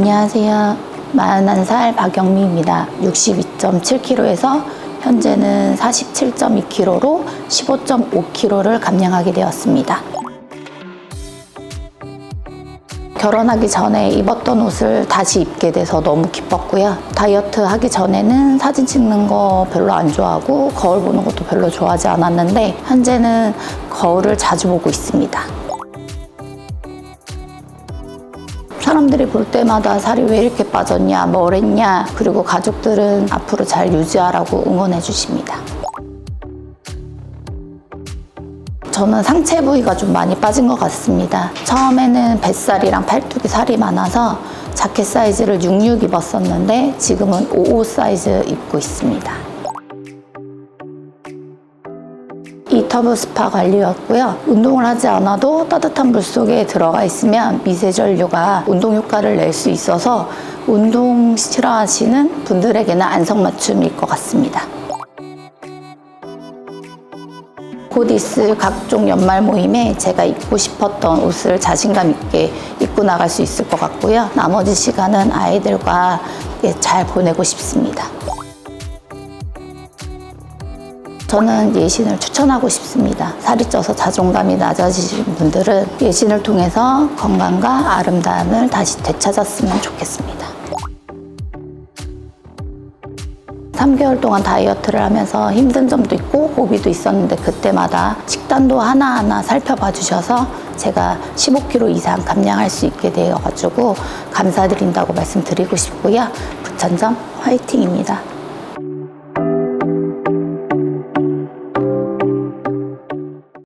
안녕하세요. 41살 박영미입니다. 62.7kg에서 현재는 47.2kg로 15.5kg를 감량하게 되었습니다. 결혼하기 전에 입었던 옷을 다시 입게 돼서 너무 기뻤고요. 다이어트 하기 전에는 사진 찍는 거 별로 안 좋아하고 거울 보는 것도 별로 좋아하지 않았는데 현재는 거울을 자주 보고 있습니다. 사람들이 볼 때마다 살이 왜 이렇게 빠졌냐, 뭘 했냐, 그리고 가족들은 앞으로 잘 유지하라고 응원해 주십니다. 저는 상체 부위가 좀 많이 빠진 것 같습니다. 처음에는 뱃살이랑 팔뚝이 살이 많아서 자켓 사이즈를 66 입었었는데 지금은 55 사이즈 입고 있습니다. 이터브 스파 관리였고요. 운동을 하지 않아도 따뜻한 물 속에 들어가 있으면 미세전류가 운동 효과를 낼 수 있어서 운동 싫어하시는 분들에게는 안성맞춤일 것 같습니다. 곧 있을 각종 연말 모임에 제가 입고 싶었던 옷을 자신감 있게 입고 나갈 수 있을 것 같고요. 나머지 시간은 아이들과 예, 잘 보내고 싶습니다. 저는 예신을 추천하고 싶습니다. 살이 쪄서 자존감이 낮아지신 분들은 예신을 통해서 건강과 아름다움을 다시 되찾았으면 좋겠습니다. 3개월 동안 다이어트를 하면서 힘든 점도 있고 고비도 있었는데 그때마다 식단도 하나하나 살펴봐 주셔서 제가 15kg 이상 감량할 수 있게 되어가지고 감사드린다고 말씀드리고 싶고요. 부천점 화이팅입니다.